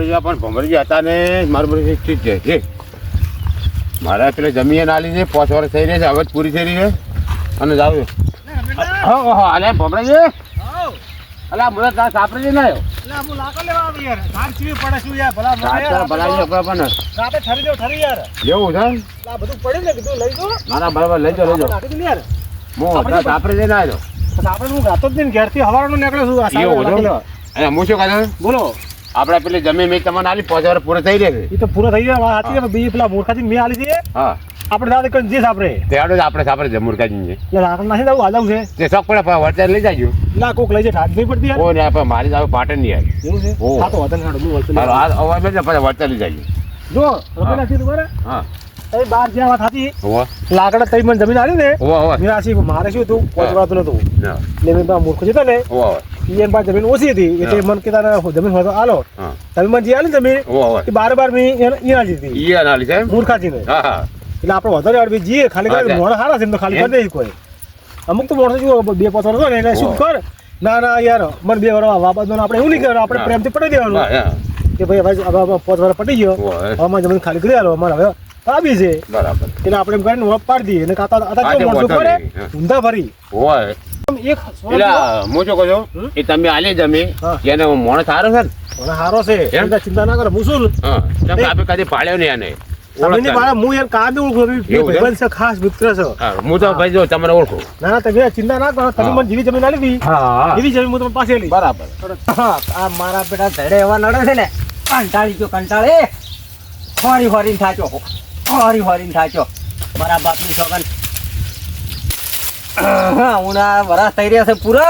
જેવા પણ ભમરજી હતા ને મારું બધું ઠીક છે ઠીક મારે પેલા જમીએ ના છે પાંચ વર્ષ થઈ રહી છે હવે પૂરી થઈ રહી છે. અને જાવ હા હા અલે ભમરજી અલા મને તાર સાપરે જઈને આવ્યો બોલો. આપણે પેલી જમીન મેં તમને આલી પાંચ હજાર પૂરે થઈ રહે એ તો પૂરો થઈ ગયો વાત સાચી છે. બીજી પેલા મૂર્ખાજી મેં આલી છે. હા. આપણે દાદા કરીને જે આપણે તેડો જ આપણે સાપરે છે એટલે લાકડ નાખી દઉં હાલવું છે. તે શોખ પડે વર્તન લઈ જાજો. ના કોક લઈ જાય ઠાક નહીં પડતી ઓ ને આપણે મારી જાવ પાટણ નહીં આવી એવું છે. હા તો હું મારો આ અવાજ બેસે પછી વર્તન લઈ જાજો. જો રમે નાખી તું હા. એ બાર જ્યાં વાત હતી લાકડા તઈ મને જમીન આવી ને મેં મારે શું હતું? પહોંચવાતું નતું ના. એટલે મેં મૂર્ખ જતો ને હોવા પાસે જમીન ઓછી હતી એટલે. મને કીધા ને જમીન હોય તો આલો. તમે મને જે આલી ને જમીન એ બાર બાર મેં એને- અનાલી છે એમ? મૂર્ખાજી ને. એટલે આપણે વધારે અડવી જઈએ ખાલી. મોણ હારા છે તો ખાલી કરી દે કોઈ. અમુક તો માણસો જુઓ બે પાંચ વર્ષ ને એટલે શું કર? ના ના યાર મને બે વર્ષ વાપસ આપણે એવું નહીં કરવાનું આપણે પ્રેમથી પડી દેવાનું. કે ભાઈ હવે પાંચ વર્ષ પટી ગયો. હવે જમીન ખાલી કરી આલો અમારે હવે આવી છે. બરાબર. એટલે આપણે એમ કરીને પાડી દઈએ અને કાતા નહીં, હા. ઊંધા ફરી હોવા હે. આમ એક એટલે આ હું શું કહું છું? હમ? એ તમે આલી જમી એને મોણ સારો છે ને? મને છે. એમ? ચિંતા ના કરો હું શું હા. કેમ કે આપણે કદી પાડ્યો નહીં આને જમીનની ઓળખતા હું યાર કાંદે ઓળખું. છું. બે એવું છે? ભાઈબંધ છે ખાસ મિત્ર છે. હું તો ભાઈ જો તમને ઓળખું. ના ના તમે ચિંતા ના કરો. તમે મને જેવી જમીન આલી હતી. જીવી જમીન હું તમને પાસે લઈ બરાબર. આ મારા બેટા ધડે એવા નડે છે ને કંટાળી ગયો કંટાળે. હોરી હોરીને થાચો હોરી હોરીને થાચો મારા બાપની સોગન ઉણા વરસ થઈ રહ્યા છે પૂરો.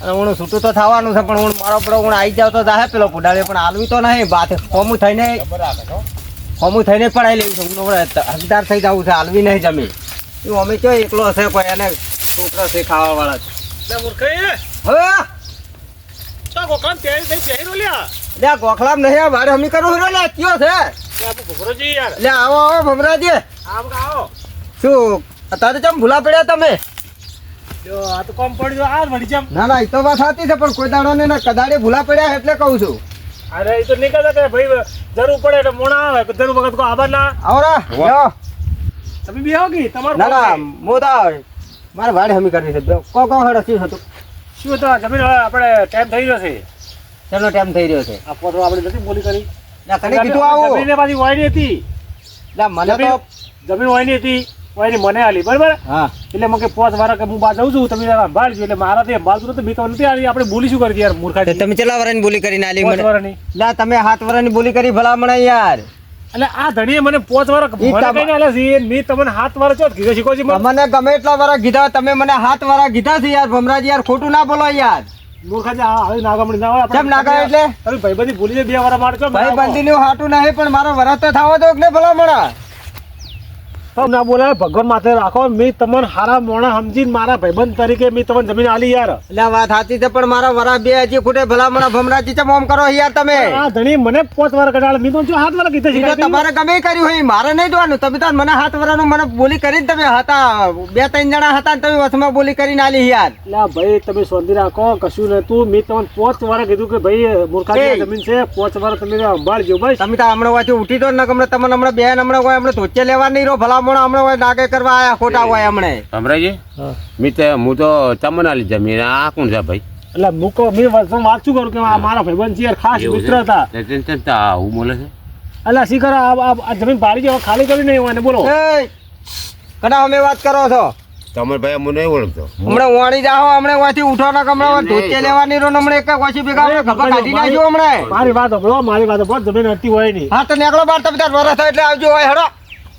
અને હું છૂટું તો થવાનું છે પણ હું મારો પેલો હું આવી જાવ તો જાહે. પેલો પુડાવે પણ આલવી તો નહીં. બાત હોમું થઈને હોમું થઈને પડાઈ લેવું છું હું હકદાર થઈ જવું છે આલવી નહીં જમી. એ અમે કયો એકલો હશે કોઈ એને છોકરો છે ખાવા વાળા આ ગોખલામ નહીં આ વાડ હમી કરું લે કયો છે? લે આવો આવો ભમરાજી આવો. શું અત્યારે ચમ ભૂલા પડ્યા તમે? આ તો કોમ પડી આ વળી જેમ. ના ના એ તો વાત સાચી છે પણ કોઈ દાડો ના કદાડે ભૂલા પડ્યા એટલે કહું છું. અરે એ તો નીકળતા કે ભાઈ જરૂર પડે એટલે મોણા આવે જરૂર વખત કોઈ આભાર ના. આવરા તમે બી આવો કે તમારું ના ના કોમ મારે વાડ હમી કરવી છે. કો કો હડ શું હતું? શું તો જમીન હવે આપણે ટાઈમ થઈ ગયો છે. તેનો ટાઈમ થઈ રહ્યો છે? આ પોતો આપણે નથી બોલી કરી. ના કને કીધું આવું. જમીન પાછી વાયની હતી. ના મને તો જમીન જમીન વાયની હતી. વાયની મને આલી બરાબર? હા. એટલે મને કે પાંચ કે હું બા જઉં છું તમે સંભાળજો એટલે મારાથી સંભાળતું નથી મેં તો નથી આલી આપણે બોલી શું કરી યાર મૂર્ખા તમે કેટલા વરાની બોલી કરીને આલી મને? વારની. તમે હાથ વરાની બોલી કરી ભલામણ યાર. એટલે આ ધણીએ મને પોચ વાર મને તમ- કહીને છે મેં તમને હાથ વાર છો કીધું શીખો છે મને? ગમે એટલા વરા કીધા તમે મને હાથ વાર કીધા છે યાર ભમરાજી યાર ખોટું ના બોલો યાર. ભાઈ બંધી નું ભૂલી વાર હાટું નહીં પણ મારો વરસ તો થવો દો ને ભલામણા. તો ના બોલાવે ભગવાન માથે રાખો. મેં તમને હારા મોણા સમજીને મારા ભાઈબંધ તરીકે મેં તમને જમીન આલી યાર. એટલે વાત સાચી છે પણ મારા વરા બે હજી ખૂટે ભલામણા ભમરાજી છે મોમ કરો યાર તમે. આ ધણી મને પાંચ વાર કઢાળ મેં તો જો હાથ વાર કીધા છે તમારે ગમે કર્યું હોય મારે નહીં જોવાનું. તમે તો મને હાથ વરાનું મને બોલી કરીને તમે હતા બે ત્રણ જણા હતા તમે વસમાં બોલી કરીને આલી યાર. એટલે ભાઈ તમે શોધી રાખો કશું નતું. મેં તમને પાંચ વાર કીધું કે ભાઈ મૂર્ખાજી જમીન છે પાંચ વાર તમે સંભાળજો ભાઈ તમે તો હમણાં વાંચી ઉઠી દો ને હમણાં તમને હમણાં બે હમણાં હોય હમણાં ધોચે લેવા નહીં રહો ભલામણ હમણાં હોય ડાગે કરવા આયા ખોટા હોય હમણાં અમરાજી મેં તો હું તો તમને આલી જમીન આ કોણ છે ભાઈ? એટલે મૂકો મી શું કરું કે મારા ભાઈબંધ છે યાર ખાસ મિત્ર હતા. તે બોલે છે? એટલે શી કરો આ જમીન ભાડી જેવા ખાલી કરી નહીં હોય બોલો. કડા અમે વાત કરો છો? તમારે ભાઈ મને નહીં ઓળખતો. હમણાં વાણી જાઓ હમણે વાંચી ઉઠો ના હમણાં એમ નહીં. લેવાની રો હમણે હમણાં એક વાસી ભેગા અરે, ખબર કાઢી નાખ્યો હમણાં. મારી વાત હો મારી વાત સાંભળો જમીન હતી હોય નહીં. હા તો નીકળો બાર તમે તાર વરસ થાય એટલે આવજો હોય હેડો.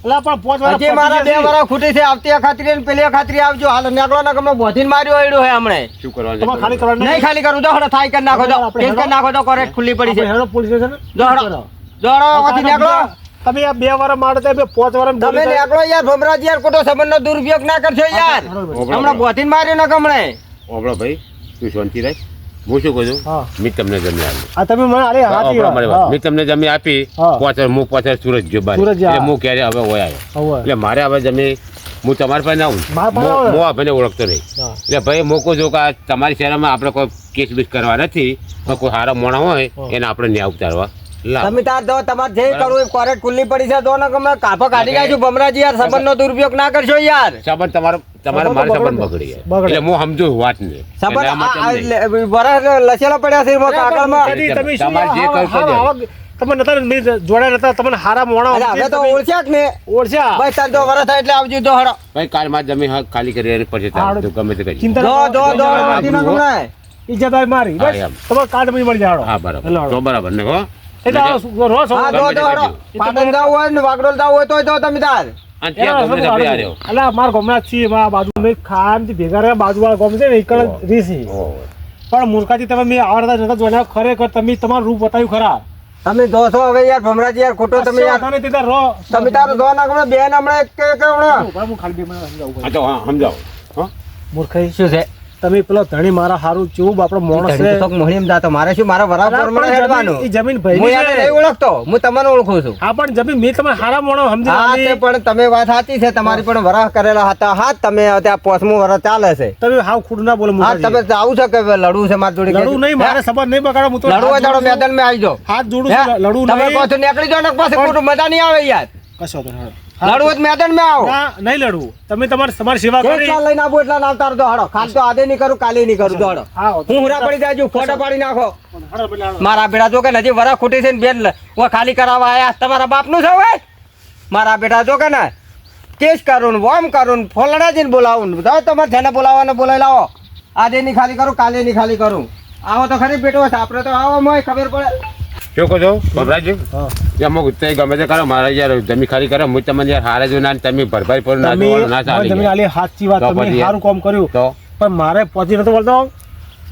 એટલે પણ પાંચ વાર હજી મારા બે વરસ ખૂટી છે આવતી ખાતરી ને પેલી ખાતરી આવજો. હાલ નીકળો ને હમણાં બોધીને માર્યો એડું હે હમણાં. શું કરવાનું તમારે ખાલી કરવાનું નહીં ખાલી કરું જો હડો થાય કરી નાખો જો. આપણે કરી નાખો તો કોરેટ ખુલ્લી પડી છે. હેડો પોલીસ સ્ટેશન. દોડો. દોડો વખત નીકળો. તમે આ બે વાર મારો તો બે પાંચ વાર તમે નીકળો યાર ભમરાજ યાર ખોટો સંબંધનો દુરુપયોગ ના કરશો યાર. હમણાં બોધીને માર્યો ને હમણે? ઓબળો ભાઈ તું શાંતિ રાખ. હું શું કહું છું હા. મેં તમને જમી આપી. આ તમે મને અરે હાથી ઓબળો મારી વાત. મેં તમને જમી આપી પાછળ હું પાછળ સુરત જો એટલે હું. ક્યારે હવે હોય આવ્યો. એટલે મારે હવે જમી હું તમારી પાસે આવું. હું આવો. આ ભાઈને ઓળખતો નહીં. એટલે ભાઈ મૂકું છું કે તમારી શહેરમાં આપણે કોઈ કેસ બીસ કરવા નથી પણ કોઈ સારા મોણા હોય એને આપણે ન્યાય ઉતારવા તમે તાર દો તમારે જે કરવું એ કોરેટ ખુલ્લી પડી છે. દો ને તમે કાપો કાઢી છું ભમરાજી યાર સંબંધનો દુરુપયોગ ના કરશો યાર. સંબંધ તમારો તમારે સંબંધ મારો સંબંધ બગડી. એટલે હું સમજુ સંબંધ કેમ નહીં? લે- વરસ લસેલા પડ્યા છે એમાં કાગળમાં. તમે તમારે જે તે. આવા- તમે નતા મેં જોડે નતા તમને હારા મોણા હવે તો ઓળખ્યા કે ને. ઓળખ્યા? ભાઈ તાર તો વરસ થાય એટલે આવજો તો હડો. ભાઈ કાલમાં જમીન હા ખાલી કરી અને પછી તારે હારું. ગમે તે કરી ચિંતા દો ના દો. દો નથી ના ગમણાય. ઈજ્જત આવી મારી. બસ એમ. કાર્ડ મળી મળી જાડો હા બરાબર. તો બરાબર ને હો. એટલે આ શું- રો છો હા દો દો હડો. પાટણ જાવું હોય ને વાગડોલ જાવું હોય તોય તો તમે તાર. અલા માર ગમના છીએ મારા બાજુ મેં ખામ ભેગા રહ્યા બાજુ વાળા ગમ છે ને એક રીસી પણ મૂર્ખાજી તમે મેં આવડતા જતા જોયા ખરેખર તમે તમારું રૂપ બતાવ્યું ખરા. તમે હવે યાર ભમરાજી યાર ખોટો તમે યાર. તમે રો. તમે તારો દો ના બેન હમણાં એક કે કે હમણાં. હું ખાલી બે મિનિટ સમજાવું હા તો હા સમજાવો. હા. મૂર્ખાઈ શું છે? તમે પેલો ધણી મારા હારું ચૂબ આપણો માણસ છે. તો મોહણીમ જાતો. મારે શું મારા વરા પર મને હેડવાનું? એ જમીન હું યાર નહીં ઓળખતો. હું તમને ઓળખું છું. હા પણ જમીન મે તમે હારા મોણો સમજી હા તે પણ તમે વાત સાચી છે. તમારી પણ વરાહ કરેલા હતા. હા તમે ત્યાં પોસમો વરસ ચાલે છે. તમે હાવ ખુડ ના બોલો હા તમે. આવું છે કે લડવું છે મારી જોડે? લડવું નહીં મારે સબર નહીં બગાડો હું તો લડવું જોડું. મેદાનમાં આવી જાઓ. હાથ જોડું હે? નહીં તમે પાછો નીકળી જાઓ ને પાછો ખોટું મજા નહીં આવે યાર. કશો તો. લડવું હોય મેદાનમાં આવો. નહીં લડવું. તમે તમારી તમારી સેવા કરી. લઈને આવું એટલા હાડો તો હડો. ખાસ તો આજે નહીં કરું કાલે નહીં કરું દોડો હું હુરા પડી જાય ફોટા પાડી નાખો. મારા બેટા જો કે નજીક વરા ખૂટી છે ને બેન ખાલી કરાવવા આયા તમારા બાપનું છે હવે મારા બેટા જો કે ને કેસ કરું વોમ કરું ને ફોલડાજીને બોલાવું જાઓ તમારે જેને બોલાવવાને બોલાવી લાવો. આજે નહીં ખાલી કરું કાલે નહીં ખાલી કરું. આવો તો ખરી બેટો આપણે તો આવો મોય ખબર પડે. શું કહો છો? હા. અમુક તે ગમે તે કરો મારા યાર જમી ખાલી કરો. હું તમને યાર હારે જો ના તમે ભરભાઈ પર ના ના ચાલે તમે. આલી સાચી વાત. તમે સારું કામ કર્યું. તો? પણ મારે પહોંચી નતો બોલતો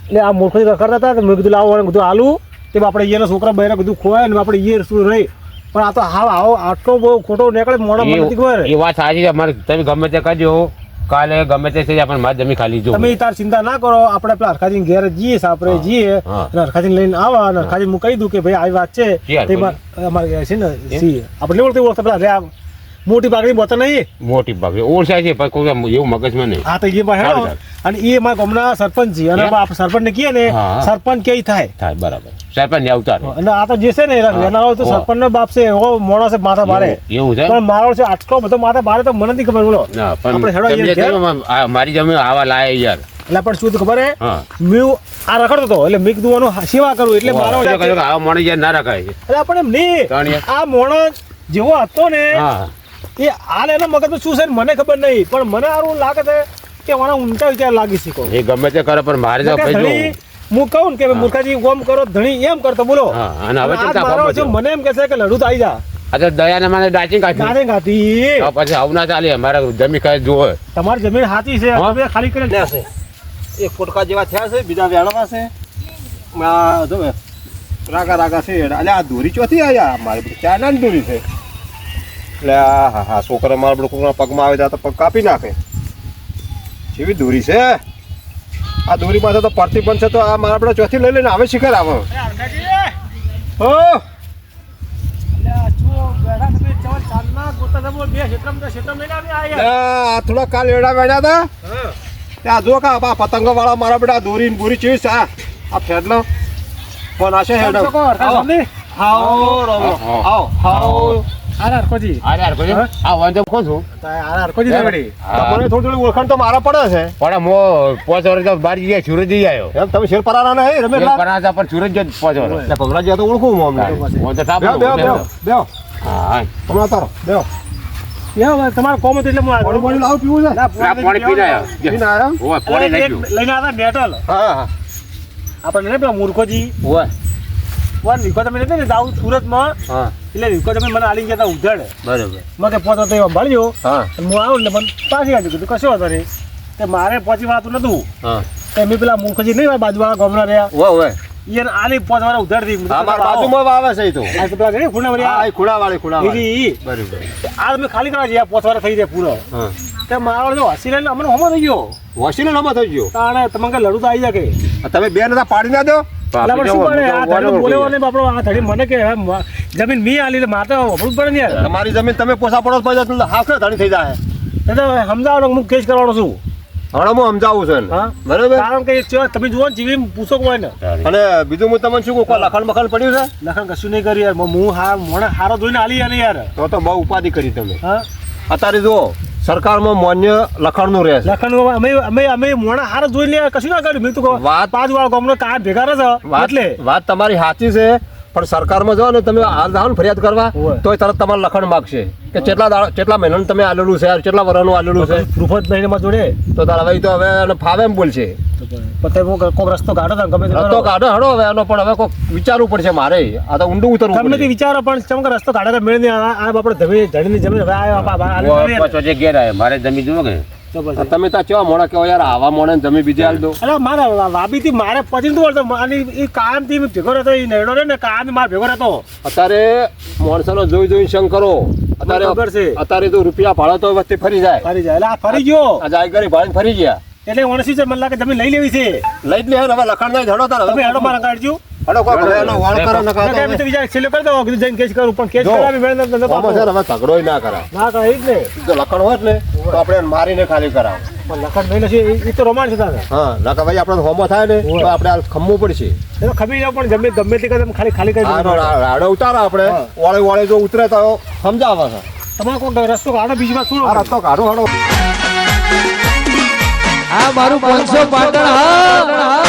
એટલે આ મૂર્ખથી કરતા હતા મેં કીધું લાવો અને કીધું આલુ. તે આપણે ઈયરના છોકરા બહેરા કીધું ખોવાય ને આપણે ઈયર શું રહી. પણ આ તો હાવ આવો આટલો બહુ ખોટો નીકળે મોડા નથી ખબર. એ- વાત સાચી છે. મારે તમે ગમે તે કરજો. કાલે ગમે તે થઈ પણ મારે જમી ખાલી જો તમે તાર ચિંતા ના કરો આપણે પેલા હરખાજી ઘેર જઈએ આપણે જઈએ. અને હરખાજી લઈને આવા અને હરખાજી હું કહી દઉં કે ભાઈ આવી વાત છે. તે અમારે છે ને આપણે નહીં ઓળખતા પેલા રહ્યા મોટી પાકડી બોતા નહીં? મોટી ભાગ ઓળસાય છે પણ કોઈ એવું મગજમાં નહીં. હા તો એ માં અને એ મારા ગામના સરપંચ છે. અને હે? આપણે સરપંચ ને કહીએ ને સરપંચ કે થાય? થાય બરાબર. સરપંચ અવતાર અને આ તો જે છે ને એના તો હા. સરપંચ નો બાપ છે એવો મોણસ છે માથા ભારે. એવું છે પણ મારો છે આટલો બધો માથા બારે તો મને નથી ખબર બોલો. આપણે મારી જમીન આવા લાય યાર. એટલે પણ શું ખબર હે? મેં આ રખડતો હતો એટલે મેં કીધું સેવા કરું એટલે મારો આ આવા યાર ના રખાય એટલે આપણે એમ નહીં. આ મોણસ જેવો હતો ને હા. એ હાલ એના મગજમાં શું છે મને ખબર નહીં પણ મને આવું લાગે છે કે મને ઊંચા વિચાર લાગી શીખો. એ ગમે તે કરે પણ મારે તો ભાઈ હું કહું કે મૂર્ખાજી ઓમ કરો ધણી એમ કરતો બોલો. હા અને હવે ચિંતા મને એમ કે છે કે લડું તો આવી જા. આ દયાને મને ડાચી કાઢી. ગાને ગાતી તો પછી આવું ના ચાલે મારે જમી ખાય જોવે તમારી જમીન હાચી છે હવે ખાલી કરી છે એક ફોટકા જેવા થયા છે બીજા વેણામાં છે. આ જો રાગા રાગા છે એટલે આ દોરી ચોથી આયા? મારી ક્યાં નાની દોરી છે. એટલે આ હા હા છોકરા મારા બધું કોકના પગમાં આવે તો પગ કાપી નાખે. જેવી દોરી છે આ દોરી પાસે તો પડતી પણ છે તો આ મારા બધા ચોથી લઈ લઈને આવે શિખર આવે હો? આ થોડા કાલ એડા વેડા હતા. ત્યાં જો કા પતંગો વાળા મારા બેટા દોરી બોરી ચીજ આ આ ફેડલો ફોન આશે હેડો આવો. હા હા. આવો. આવો. અરે યાર કોઈ હા? આ વાંધો કોણ છું? હા. તમને થોડી થોડી ઓળખાણ તો મારા પડે છે. પણ મો પાંચ વર્ષ તો બહાર જઈ સુરત જઈ આવ્યો. એમ તમે શેર પરાના નહીં એક રમેશલા પરાતા સુરત જ પાંચ વર્ષ. એટલે ભમરાજી તો ઓળખું હું અમને હું. તો હા. તારો તમારે કોમ હતું એટલે હું પાણી પાણી લાવ પીવું છે? પાણી પીને આવ્યો. પીને આયા પાણી એટલે નાખ્યું. એક લઈને આવ્યા મેટલ હા હા આપણે ને પેલા મૂર્ખોજી. વન વિકો તમે નથી ને? જાઉં સુરતમાં એટલે વિકો તમે મને આલી ગયા ઉધડ. બરોબર. મેં કે પોતો તો સંભાળ્યો હા. હું આવું ને મને પાછી આવી કીધું કશો હતો નહીં. તે મારે પહોંચી વાતું નતું. હા. તે મેં પેલા મુખજી નહીં બાજુવાળા ગામના રહ્યા. વાહ એને આલી પહોંચવાના ઉધડથી હા બાજુમાં આવે છે તો. આ પેલા નહીં ખૂણા વળી એ ખૂણા વાળી ખૂણા વાળી બરોબર. આ ખાલી કરવા જઈએ પહોંચવાના થઈ જાય પૂરો. હા. તે મારો જો હસી લઈને હમો થઈ ગયો. વસીનો નમો થઈ ગયો? તાણે તમે કે લડું તો આવી જાય તમે બે નતા પાડી ના દો? એટલે પણ શું પડે? આ ધડી બોલેવો નહીં બાપડો આ ધડી મને કે હવે મ- જમીન મી આલી મારે પડે ને તમારી જમીન તમે પોસા પડો પછી હાફ ને ધણી થઈ જાય એ તો હું કેસ કરવાનો છું. હમણાં હું સમજાવું છે હા. બરાબર? કારણ કે તમે જુઓ જીવી પૂછો કોઈ ને. અને બીજું હું તમને શું કહું લખણ બખણ પડ્યું છે? લખન કશું નહીં કર્યું યાર. હું હા મને હારો જોઈને આલી યાર યાર. તો તો બહુ ઉપાધિ કરી તમે. હા? અત્યારે જુઓ સરકારમાં માન્ય લખાણનું રહે છે. લખન અમે અમે અમે મોણા હાર જોઈ લે કશું ના કર્યું? મેં તો વાત- પાંચ વાળા ગામનો કાર ભેગા રહે છે વાત એટલે. વાત તમારી સાચી છે. પણ સરકારમાં જાઓ ને તમે હાલ જાઓ ને ફરિયાદ કરવા તો તોય તરત તમારે લખણ માગશે. કે કેટલા કેટલા મહિનાનું તમે આલેલું છે કેટલા વર્ષનું આલેલું છે પ્રૂફ જ નહીં એમાં જોડે? તો તારા ભાઈ તો હવે એને ફાવે એમ બોલશે. પછી હું કોઈક રસ્તો કાઢો ગમે તે રસ્તો કાઢો હડો હવે એનો પણ હવે કોક વિચારવું પડશે મારે. આ તો ઊંડું ઉતરવું ગમે તે વિચારો પણ ચમ રસ્તો કાઢે તો મેળ નહીં આવે. આ આપણે જમીન જડીની જમીન હવે આ આ- આ- આ- આ- આ- પાછો જે ઘેર મારે જમી જુઓ કે? તમે ત્યાં કેવા મોણા કેવા યાર આવા મોણે જમી બીજે આલ દો. અરે મારા વાબીથી મારે પછી તો વળતો અને એ કાયમથી ભેગો રહેતો એ નેડો રે ને કામ મારે ભેગો રહેતો. અત્યારે માણસોનો જોઈ જોઈ શંક કરો અત્યારે ખબર છે. અત્યારે તો રૂપિયા ભાડો તો વચ્ચે ફરી જાય. ફરી જાય. એટલે આ ફરી ગયો. આ જાયગરી ભાઈ ફરી ગયા. એટલે ઓણસી છે મને લાગે જમીન લઈ લેવી છે. લઈ જ લે હવે લખાણ જાય ધડો તાર હવે હેડો મારા કાઢજો. હડો કોઈ એનો વાળ કરો ને કાં તો તો વિચાર છેલ્લે કરી દો કીધું જઈને કેસ કરું પણ કેસ કરાવી મેળ નથી નતો આમાં છે હવે ઝઘડોય ના કરાય. ના કરે એ જ ને. જો લખણ હોય ને તો આપણે મારીને ખાલી કરાવ. પણ લખન નહીં નથી એ- એ તો રોમાન્સ હતા ને. હા ના ભાઈ આપણે હોમો થાય ને તો આપણે આ ખમવું પડશે. એ ખમી જાવ પણ ગમે ગમે તે કદમ ખાલી ખાલી કરી આ રાડો ઉતારો આપણે. વાળે વાળે જો ઉતરે તો સમજાવે છે. તમારે કોઈ રસ્તો કાઢો બીજી વાત શું રસ્તો કાઢો હડો આ મારું પાંચસો પાટણ હા